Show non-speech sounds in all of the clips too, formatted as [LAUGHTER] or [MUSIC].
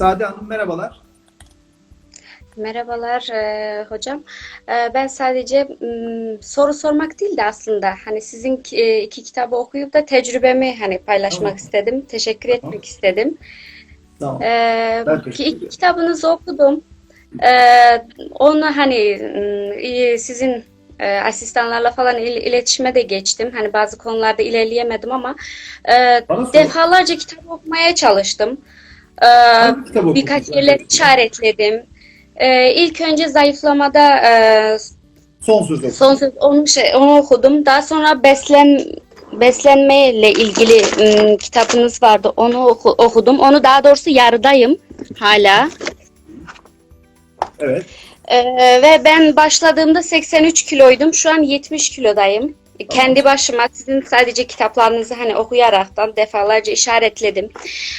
Sade Hanım merhabalar. Merhabalar e, hocam. E, ben sadece m, soru sormak değil de aslında hani sizin e, iki kitabı okuyup da tecrübemi hani paylaşmak Tamam. istedim. Teşekkür etmek Tamam. istedim. Tamam. E, ki- iki kitabınızı okudum. E, onu hani m, sizin e, asistanlarla falan il- iletişime de geçtim. Hani bazı konularda ilerleyemedim ama e, Bana defalarca kitap okumaya çalıştım. E, okudunuz? birkaç yerleri işaretledim. Ee, ilk önce zayıflamada e, Son söz olsun. son söz onu şey onu okudum. Daha sonra beslen beslenmeyle ilgili ım, kitabınız vardı. Onu oku- okudum. Onu daha doğrusu yarıdayım hala. Evet. Ee, ve ben başladığımda 83 kiloydum. Şu an 70 kilodayım. Kendi başıma sizin sadece kitaplarınızı hani okuyaraktan defalarca işaretledim.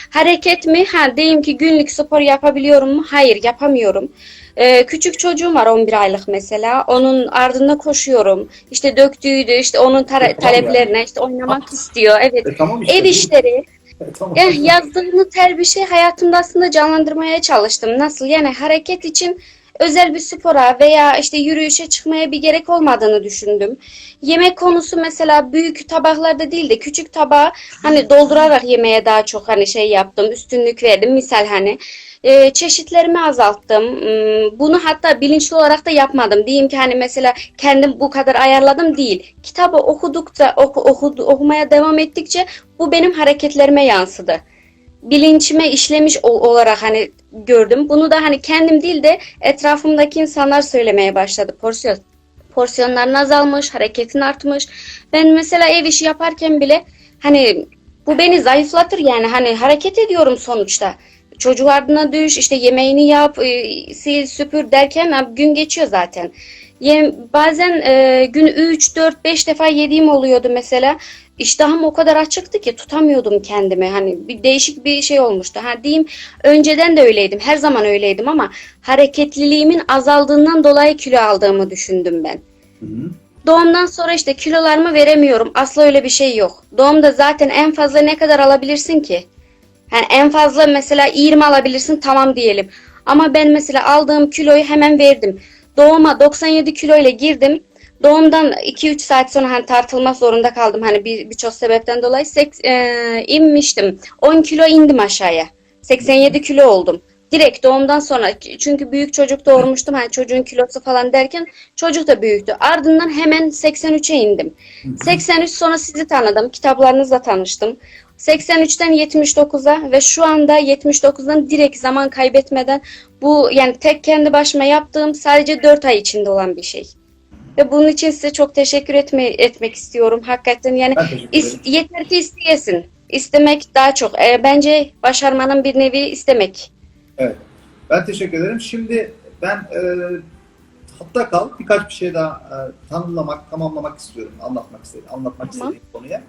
Hareket mi? Ha diyeyim ki günlük spor yapabiliyorum mu? Hayır, yapamıyorum. Ee, küçük çocuğum var 11 aylık mesela. Onun ardında koşuyorum. İşte döktüğüydü, işte onun ya. taleplerine işte oynamak istiyor. Evet. E, tamam işte. Ev işleri, E, tamam. Eh, yazdığınız her bir şey hayatımda aslında canlandırmaya çalıştım. Nasıl? Yani hareket için özel bir spora veya işte yürüyüşe çıkmaya bir gerek olmadığını düşündüm. Yemek konusu mesela büyük tabaklarda değil de küçük tabağı hani doldurarak yemeye daha çok hani şey yaptım, üstünlük verdim. Misal hani e, çeşitlerimi azalttım. Hmm, Bunu hatta bilinçli olarak da yapmadım. Diyeyim ki hani mesela kendim bu kadar ayarladım değil. Kitabı okudukça, oku, okudu- okumaya devam ettikçe bu benim hareketlerime yansıdı. Bilinçime işlemiş ol- olarak hani gördüm. Bunu da hani kendim değil de etrafımdaki insanlar söylemeye başladı. Porsiyon porsiyonların azalmış, hareketin artmış. Ben mesela ev işi yaparken bile hani bu beni zayıflatır yani hani hareket ediyorum sonuçta. Çocuk ardına düş, işte yemeğini yap, e, sil, süpür derken gün geçiyor zaten. Yem, bazen e, gün 3, 4, 5 defa yediğim oluyordu mesela. İştahım o kadar açıktı ki tutamıyordum kendimi. Hani bir değişik bir şey olmuştu. Ha diyeyim önceden de öyleydim. Her zaman öyleydim ama hareketliliğimin azaldığından dolayı kilo aldığımı düşündüm ben. Hı hı. Doğumdan sonra işte kilolarımı veremiyorum. Asla öyle bir şey yok. Doğumda zaten en fazla ne kadar alabilirsin ki? Yani en fazla mesela 20 alabilirsin tamam diyelim. Ama ben mesela aldığım kiloyu hemen verdim. Doğuma 97 kilo ile girdim. Doğumdan 2-3 saat sonra hani tartılmak zorunda kaldım. Hani bir birçok sebepten dolayı seks, e, inmiştim. 10 kilo indim aşağıya. 87 kilo oldum. Direkt doğumdan sonra çünkü büyük çocuk doğurmuştum. Hani çocuğun kilosu falan derken çocuk da büyüktü. Ardından hemen 83'e indim. 83 sonra sizi tanıdım. Kitaplarınızla tanıştım. 83'ten 79'a ve şu anda 79'dan direkt zaman kaybetmeden bu yani tek kendi başıma yaptığım sadece 4 ay içinde olan bir şey. Ve bunun için size çok teşekkür etme, etmek istiyorum. Hakikaten yani is- yeter ki isteyesin. İstemek daha çok. E, bence başarmanın bir nevi istemek. Evet. Ben teşekkür ederim. Şimdi ben e, hatta kal birkaç bir şey daha e, tanımlamak, tamamlamak istiyorum. Anlatmak istedim. Anlatmak Tamam. istediğim konuya.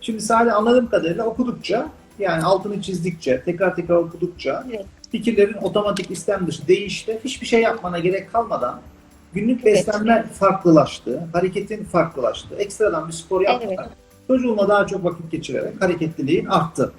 Şimdi sadece anladığım kadarıyla okudukça yani altını çizdikçe, tekrar tekrar okudukça Evet. fikirlerin otomatik istem dışı değişti. Hiçbir şey yapmana gerek kalmadan günlük Evet. beslenme farklılaştı, hareketin farklılaştı. Ekstradan bir spor yapmadan Evet. çocuğunla daha çok vakit geçirerek hareketliliğin arttı.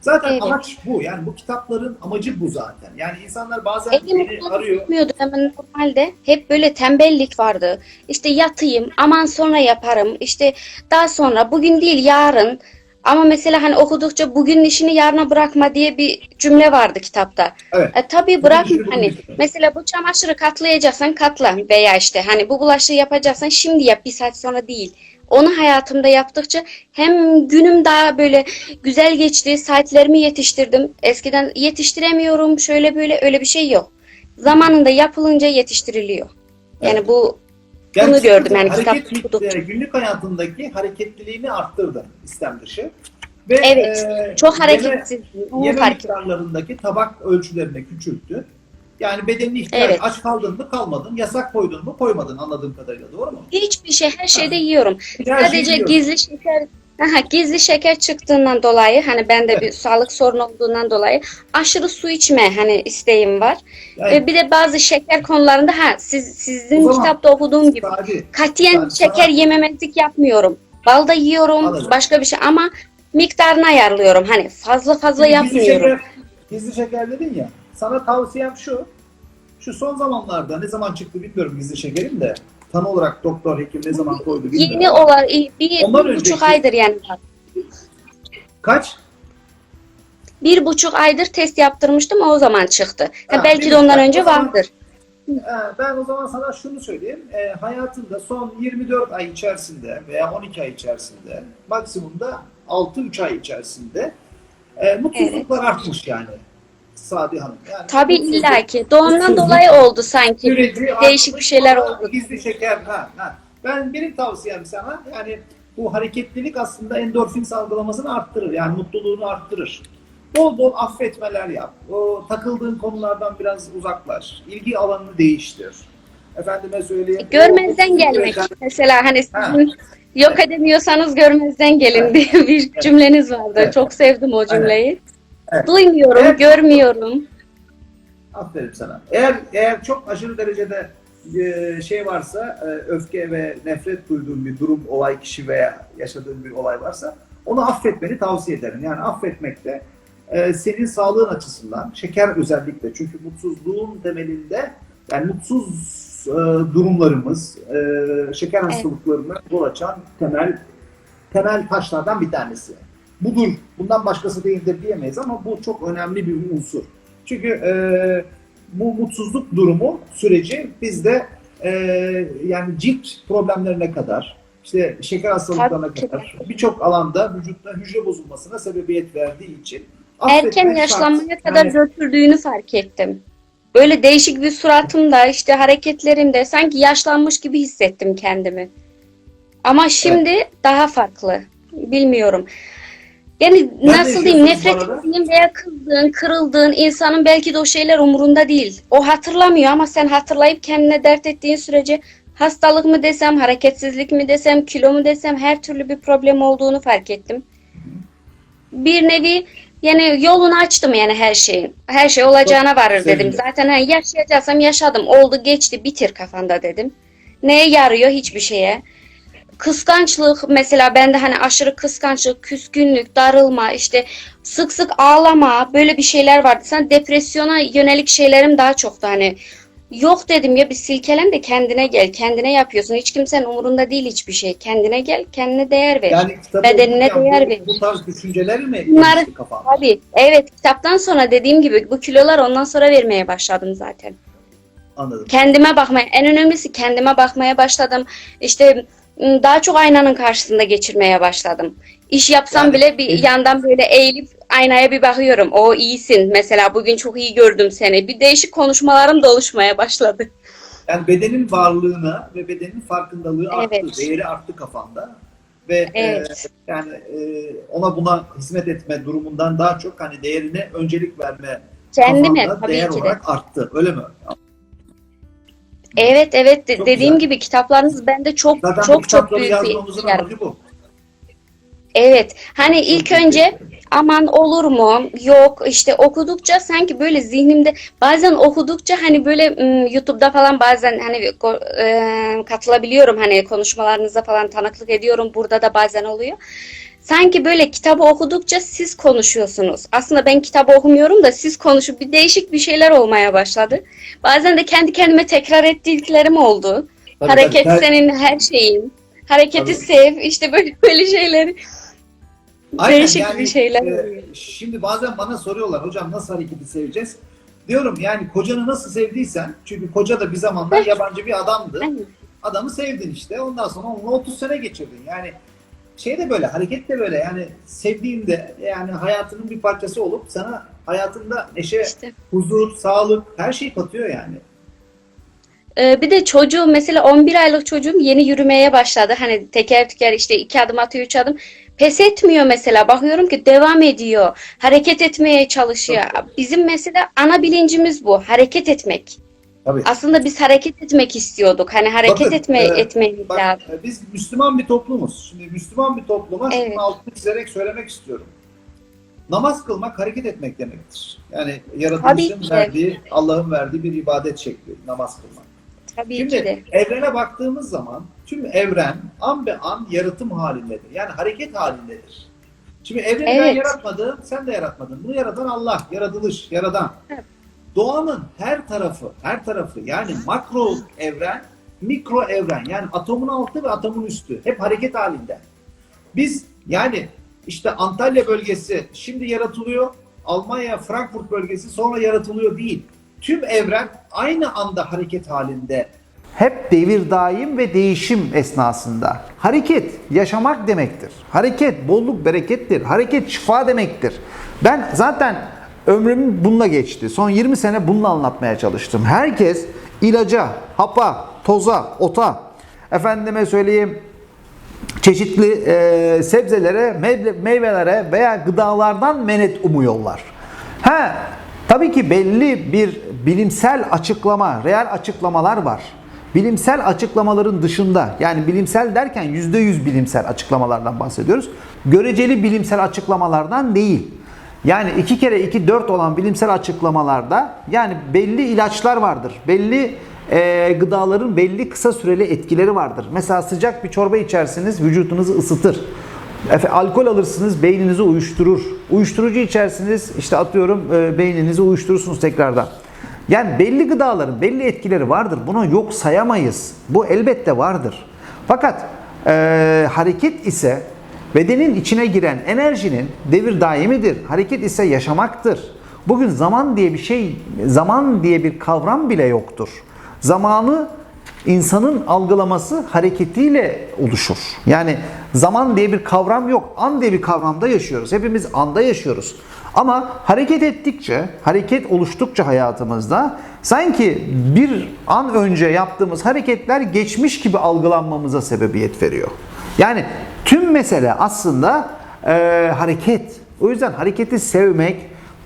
Zaten Evet. amaç bu. Yani bu kitapların amacı bu zaten. Yani insanlar bazen Elim beni arıyor. tutmuyordu hemen normalde. Hep böyle tembellik vardı. İşte yatayım, aman sonra yaparım. İşte daha sonra, bugün değil yarın. Ama mesela hani okudukça bugünün işini yarına bırakma diye bir cümle vardı kitapta. Evet. E, tabii düşünün hani mesela bu çamaşırı katlayacaksan katla veya işte hani bu bulaşığı yapacaksan şimdi yap bir saat sonra değil. Onu hayatımda yaptıkça hem günüm daha böyle güzel geçti, saatlerimi yetiştirdim. Eskiden yetiştiremiyorum, şöyle böyle öyle bir şey yok. Zamanında yapılınca yetiştiriliyor. Yani Evet. bu Bunu gördüm yani hareket, kitap okudukça. e, günlük hayatındaki hareketliliğini arttırdı istem dışı. Ve evet, e, çok yeme- hareketsiz. Yeme ettim. miktarlarındaki tabak ölçülerini küçülttü. Yani bedenin ihtiyacı Evet. aç kaldın mı kalmadın, yasak koydun mu koymadın anladığım kadarıyla doğru mu? Hiçbir şey, her şeyde yiyorum. Her Sadece yiyorsun. gizli şeker Aha, gizli şeker çıktığından dolayı hani bende bir sağlık sorunu olduğundan dolayı aşırı su içme hani isteğim var. Yani Ve bir de bazı şeker konularında ha siz sizin zaman- kitapta okuduğum gibi Sadi, katiyen Ben şeker sana- yememezlik yapmıyorum. Bal da yiyorum, Anladım. başka bir şey ama miktarını ayarlıyorum. Hani fazla fazla Gizli yapmıyorum. şeker, gizli şeker dedin ya. Sana tavsiyem şu. Şu son zamanlarda ne zaman çıktı bilmiyorum gizli şekerin de. Tam olarak doktor, hekim ne zaman koydu bilmiyorum. Yeni olarak bir, Ondan bir buçuk önceki- aydır yani. Kaç? Bir buçuk aydır test yaptırmıştım o zaman çıktı. Ha, Ha, belki de ondan önce zaman- vardır. Ben o zaman sana şunu söyleyeyim. Ee, hayatında son 24 ay içerisinde veya 12 ay içerisinde maksimumda 6-3 ay içerisinde e, mutsuzluklar artmış yani. Sadi Hanım. Yani Tabii mutsuzluk illaki. Doğumdan dolayı oldu sanki. Değişik bir şeyler oldu. Gizli şeker. Ha, ha. Ben benim tavsiyem sana yani bu hareketlilik aslında endorfin salgılamasını arttırır. Yani mutluluğunu arttırır. Bol bol affetmeler yap. O takıldığın konulardan biraz uzaklaş. İlgi alanını değiştir. Efendime söyleyeyim. Görmezden o- gelmek. Mesela hani Ha. sizin yok edemiyorsanız görmezden gelin diye bir cümleniz vardı. Evet. Çok sevdim o cümleyi. Evet. Duymuyorum, Evet. görmüyorum. Aferin sana. Eğer eğer çok aşırı derecede e, şey varsa, e, öfke ve nefret duyduğun bir durum, olay, kişi veya yaşadığın bir olay varsa onu affetmeni tavsiye ederim. Yani affetmek de e, senin sağlığın açısından, şeker özellikle çünkü mutsuzluğun temelinde yani mutsuz e, durumlarımız, e, şeker hastalıklarına yol açan temel temel taşlardan bir tanesi. Budur, bundan başkası değildir diyemeyiz ama bu çok önemli bir unsur. Çünkü e, bu mutsuzluk durumu süreci bizde e, yani cilt problemlerine kadar, işte şeker hastalıklarına Tabii kadar birçok alanda vücutta hücre bozulmasına sebebiyet verdiği için Erken yaşlanmaya şart. kadar Yani- götürdüğünü fark ettim. Böyle değişik bir suratımda, işte hareketlerimde sanki yaşlanmış gibi hissettim kendimi. Ama şimdi daha farklı. Bilmiyorum. Yani Ne nasıl diyeyim, nefret ettiğin veya kızdığın, kırıldığın insanın belki de o şeyler umurunda değil. O hatırlamıyor ama sen hatırlayıp kendine dert ettiğin sürece hastalık mı desem, hareketsizlik mi desem, kilo mu desem her türlü bir problem olduğunu fark ettim. Bir nevi yani yolunu açtım yani her şeyin. Her şey olacağına varır dedim. Zaten hani yaşayacaksam yaşadım. Oldu geçti bitir kafanda dedim. Neye yarıyor? Hiçbir şeye. Kıskançlık mesela bende hani aşırı kıskançlık, küskünlük, darılma, işte sık sık ağlama böyle bir şeyler vardı. Sen depresyona yönelik şeylerim daha çoktu hani. Yok dedim ya bir silkelen de kendine gel. Kendine yapıyorsun. Hiç kimsenin umurunda değil hiçbir şey. Kendine gel, kendine değer ver. Yani Bedenine değer bu, verir. bu tarz düşünceler mi Bunlar- gelişti kafanda? Tabii. Evet, kitaptan sonra dediğim gibi bu kilolar ondan sonra vermeye başladım zaten. Anladım. Kendime bakmaya, en önemlisi kendime bakmaya başladım. İşte daha çok aynanın karşısında geçirmeye başladım. İş yapsam Yani- bile bir yandan böyle eğilip aynaya bir bakıyorum. O iyisin. Mesela bugün çok iyi gördüm seni. Bir değişik konuşmalarım da oluşmaya başladı. Yani bedenin varlığına ve bedenin farkındalığı arttı, Evet. değeri arttı kafanda. Ve Evet. e, yani e, ona buna hizmet etme durumundan daha çok hani değerine öncelik verme Kendime kafanda tabii değer ki de. olarak arttı. Öyle mi? Evet evet de- Çok dediğim güzel. gibi kitaplarınız bende çok Zaten çok çok büyük bir bu. Evet. Hani ilk önce aman olur mu? Yok işte okudukça sanki böyle zihnimde bazen okudukça hani böyle YouTube'da falan bazen hani katılabiliyorum hani konuşmalarınıza falan tanıklık ediyorum. Burada da bazen oluyor. Sanki böyle kitabı okudukça siz konuşuyorsunuz. Aslında ben kitabı okumuyorum da siz konuşup bir değişik bir şeyler olmaya başladı. Bazen de kendi kendime tekrar ettiklerim oldu. Tabii, Hareket tabii. senin her şeyin. Hareketi Tabii. sev. işte böyle [LAUGHS] böyle şeyleri. Aynen, Değişik yani, bir şeyler e, şimdi bazen bana soruyorlar hocam nasıl hareketi seveceğiz? Diyorum yani kocanı nasıl sevdiysen çünkü koca da bir zamanlar yabancı bir adamdı. Aynen. Adamı sevdin işte. Ondan sonra onunla 30 sene geçirdin. Yani şey de böyle, hareket de böyle. Yani sevdiğinde yani hayatının bir parçası olup sana hayatında neşe, İşte. huzur, sağlık her şeyi katıyor yani. Ee, bir de çocuğum mesela 11 aylık çocuğum yeni yürümeye başladı. Hani teker teker işte iki adım atıyor, üç adım. Pes etmiyor mesela. Bakıyorum ki devam ediyor. Hareket etmeye çalışıyor. Bizim mesela ana bilincimiz bu. Hareket etmek. Tabii. Aslında biz hareket etmek istiyorduk. Hani hareket Bakın, etme, e, etmemiz Bak lazım. e, biz Müslüman bir toplumuz. Şimdi Müslüman bir topluma Evet. şunun altını çizerek söylemek istiyorum. Namaz kılmak hareket etmek demektir. Yani yaratılışın verdiği, Allah'ın verdiği bir ibadet şekli namaz kılmak. Tabii Şimdi ki de. evrene baktığımız zaman tüm evren an be an yaratım halindedir. Yani hareket halindedir. Şimdi evreni ben Evet. yaratmadım, sen de yaratmadın. Bunu yaratan Allah, yaratılış, yaradan. Evet. Doğanın her tarafı, her tarafı yani makro evren, mikro evren yani atomun altı ve atomun üstü hep hareket halinde. Biz yani işte Antalya bölgesi şimdi yaratılıyor, Almanya, Frankfurt bölgesi sonra yaratılıyor değil. Tüm evren aynı anda hareket halinde. Hep devir daim ve değişim esnasında. Hareket yaşamak demektir. Hareket bolluk berekettir. Hareket şifa demektir. Ben zaten ömrüm bununla geçti. Son 20 sene bununla anlatmaya çalıştım. Herkes ilaca, hapa, toza, ota, efendime söyleyeyim çeşitli e, sebzelere, meyve- meyvelere veya gıdalardan menet umuyorlar. Ha, tabii ki belli bir bilimsel açıklama, reel açıklamalar var. Bilimsel açıklamaların dışında, yani bilimsel derken %100 bilimsel açıklamalardan bahsediyoruz. Göreceli bilimsel açıklamalardan değil. Yani 2 kere 2 4 olan bilimsel açıklamalarda yani belli ilaçlar vardır. Belli e, gıdaların belli kısa süreli etkileri vardır. Mesela sıcak bir çorba içersiniz vücudunuzu ısıtır. Efe, alkol alırsınız beyninizi uyuşturur. Uyuşturucu içersiniz işte atıyorum e, beyninizi uyuşturursunuz tekrardan. Yani belli gıdaların belli etkileri vardır. Bunu yok sayamayız. Bu elbette vardır. Fakat e, hareket ise bedenin içine giren enerjinin devir daimidir. Hareket ise yaşamaktır. Bugün zaman diye bir şey, zaman diye bir kavram bile yoktur. Zamanı insanın algılaması hareketiyle oluşur. Yani zaman diye bir kavram yok. An diye bir kavramda yaşıyoruz. Hepimiz anda yaşıyoruz. Ama hareket ettikçe, hareket oluştukça hayatımızda sanki bir an önce yaptığımız hareketler geçmiş gibi algılanmamıza sebebiyet veriyor. Yani tüm mesele aslında eee, hareket. O yüzden hareketi sevmek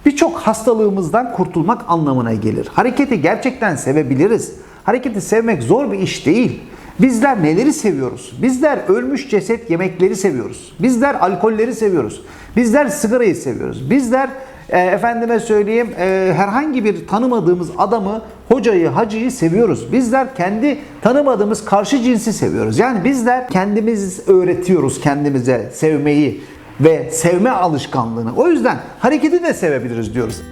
birçok hastalığımızdan kurtulmak anlamına gelir. Hareketi gerçekten sevebiliriz. Hareketi sevmek zor bir iş değil. Bizler neleri seviyoruz? Bizler ölmüş ceset yemekleri seviyoruz. Bizler alkolleri seviyoruz. Bizler sigarayı seviyoruz. Bizler e, efendime söyleyeyim e, herhangi bir tanımadığımız adamı, hocayı, hacıyı seviyoruz. Bizler kendi tanımadığımız karşı cinsi seviyoruz. Yani bizler kendimiz öğretiyoruz kendimize sevmeyi ve sevme alışkanlığını. O yüzden hareketi de sevebiliriz diyoruz.